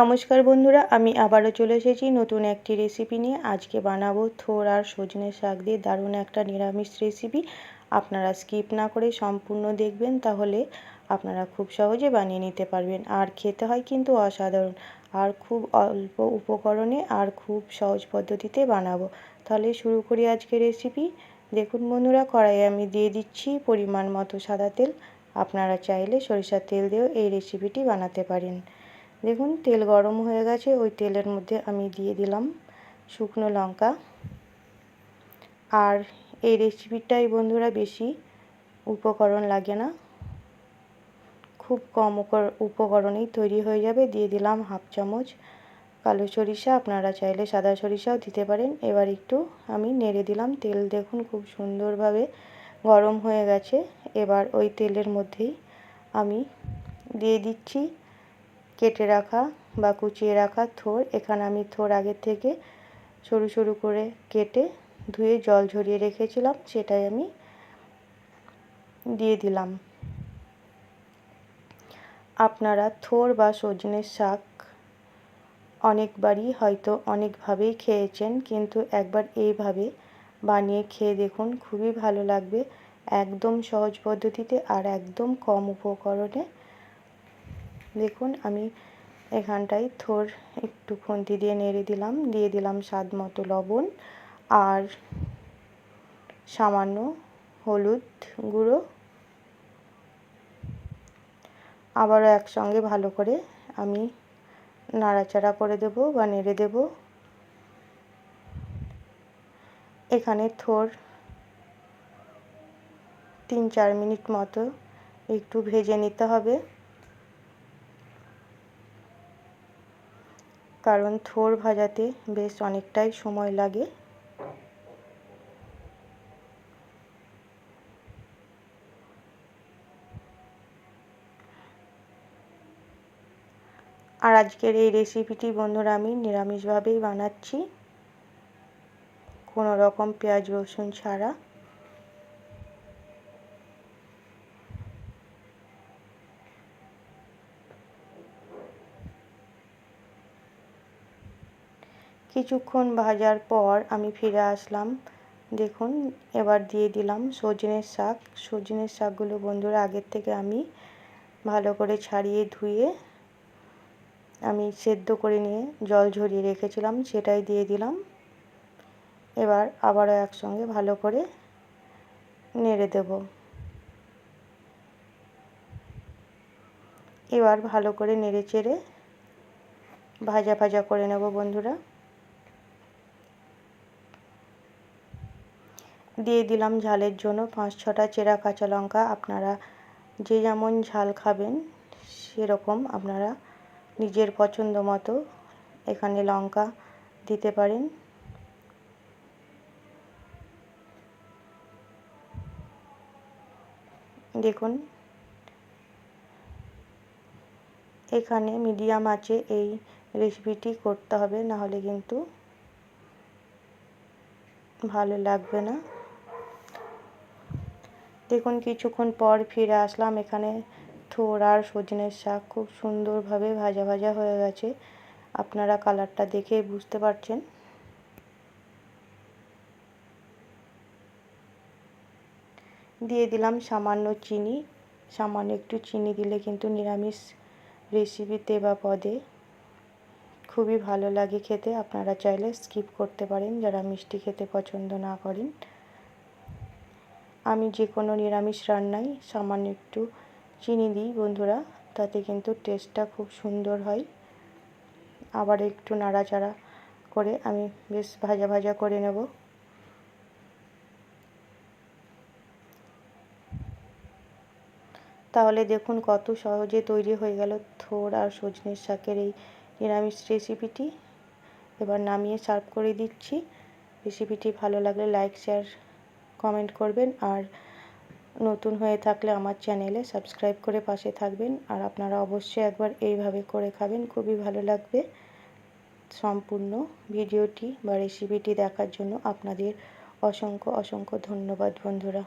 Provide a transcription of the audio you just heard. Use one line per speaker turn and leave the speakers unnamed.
নমস্কার বন্ধুরা, আমি আবারও চলে এসেছি নতুন একটি রেসিপি নিয়ে। আজকে বানাবো থোর আর সজনে শাক দিয়ে দারুণ একটা নিরামিষ রেসিপি আপনারা স্কিপ না করে সম্পূর্ণ দেখবেন, তাহলে আপনারা খুব সহজে বানিয়ে নিতে পারবেন। আর খেতে হয় কিন্তু অসাধারণ। আর খুব অল্প উপকরণে আর খুব সহজ পদ্ধতিতে বানাবো। তাহলে শুরু করি আজকে রেসিপি দেখুন বন্ধুরা, কড়াইয়ে আমি দিয়ে দিচ্ছি পরিমাণ মতো সাদা তেল। আপনারা চাইলে সরিষার তেল দিয়েও এই রেসিপিটি বানাতে পারেন। দেখুন, তেল গরম হয়ে গেছে, ওই তেলের মধ্যে আমি দিয়ে দিলাম শুকনো লঙ্কা। আর এই রেসিপিটাই বন্ধুরা বেশি উপকরণ লাগে না। খুব কম উপকরণেই তৈরি হয়ে যাবে। দিয়ে দিলাম হাফ চামচ কালো সরিষা, আপনারা চাইলে সাদা সরিষাও দিতে পারেন। এবার একটু আমি নেড়ে দিলাম তেল। দেখুন, খুব সুন্দরভাবে গরম হয়ে গেছে। এবার ওই তেলের মধ্যেই আমি দিয়ে দিচ্ছি কেটে রাখা বা কুচিয়ে রাখা থোর। এখানে আমি থোর আগের থেকে সরু সরু করে কেটে ধুয়ে জল ঝরিয়ে রেখেছিলাম, সেটাই আমি দিয়ে দিলাম। আপনারা থোর বা সজনের শাক অনেকবারই হয়তো অনেকভাবেই খেয়েছেন, কিন্তু একবার এইভাবে বানিয়ে খেয়ে দেখুন, খুবই ভালো লাগবে। একদম সহজ পদ্ধতিতে আর একদম কম উপকরণে দেখুন, আমি এখানটায় থোর একটু খুন্তি দিয়ে নেড়ে দিলাম, দিয়ে দিলাম স্বাদ মতো লবণ আর সামান্য হলুদ গুঁড়ো। আবারও একসঙ্গে ভালো করে আমি নাড়াচাড়া করে দেব বা নেড়ে দেব। এখানে থোর তিন চার মিনিট মতো একটু ভেজে নিতে হবে। কারণ থোর ভাজাতে বেশ অনেকটাই সময় লাগে। আর আজকের এই রেসিপিটি বন্ধুরা আমি নিরামিষভাবেই বানাচ্ছি। কোনো রকম পেঁয়াজ রসুন ছাড়া। কিছুক্ষণ ভাজার পর আমি ফিরে আসলাম। দেখুন, এবার দিয়ে দিলাম সজনের শাক। সজনের শাকগুলো বন্ধুরা আগের থেকে আমি ভালো করে ছাড়িয়ে ধুয়ে আমি সেদ্ধ করে নিয়ে জল ঝরিয়ে রেখেছিলাম, সেটাই দিয়ে দিলাম। এবার আবারও একসঙ্গে ভালো করে নেড়ে দেব। এবার ভালো করে নেড়ে চেড়ে ভাজা ভাজা করে নেব বন্ধুরা। দিয়ে দিলাম ঝালের জন্য। পাঁচ, ছটা চেরা কাঁচা লঙ্কা আপনারা যে যেমন ঝাল খাবেন সেরকম আপনারা নিজের পছন্দ মতো এখানে লঙ্কা দিতে পারেন। দেখুন, এখানে মিডিয়াম আছে এই রেসিপিটি করতে হবে, নাহলে কিন্তু ভালো লাগবে না। দেখুন, কিছুক্ষণ পর ফিরে আসলাম এখানে। থোর আর সজনের শাক খুব সুন্দরভাবে ভাজা ভাজা হয়ে গেছে। আপনারা কালারটা দেখে বুঝতে পারছেন। দিয়ে দিলাম সামান্য চিনি। সামান্য একটু চিনি দিলে কিন্তু নিরামিষ রেসিপিতে বা পদে খুবই ভালো লাগে খেতে। আপনারা চাইলে স্কিপ করতে পারেন, যারা মিষ্টি খেতে পছন্দ না করেন। আমি যে কোনো নিরামিষ রান্নায় সামান্য একটু চিনি দিই বন্ধুরা, তাতে কিন্তু টেস্টটা খুব সুন্দর হয়। আবার একটু নাড়াচাড়া করে আমি বেশ ভাজা ভাজা করে নেব। তাহলে দেখুন কত সহজে তৈরি হয়ে গেল থোর আর সজনের শাকের এই নিরামিষ রেসিপিটি এবার নামিয়ে সার্ভ করে দিচ্ছি। রেসিপিটি ভালো লাগলে লাইক শেয়ার কমেন্ট করবেন। আর নতুন হয়ে থাকলে আমার চ্যানেলে সাবস্ক্রাইব করে পাশে থাকবেন। আর আপনারা অবশ্যই একবার এইভাবে করে খাবেন, খুবই ভালো লাগবে। সম্পূর্ণ ভিডিওটি বা রেসিপিটি দেখার জন্য আপনাদের অসংখ্য অসংখ্য ধন্যবাদ বন্ধুরা।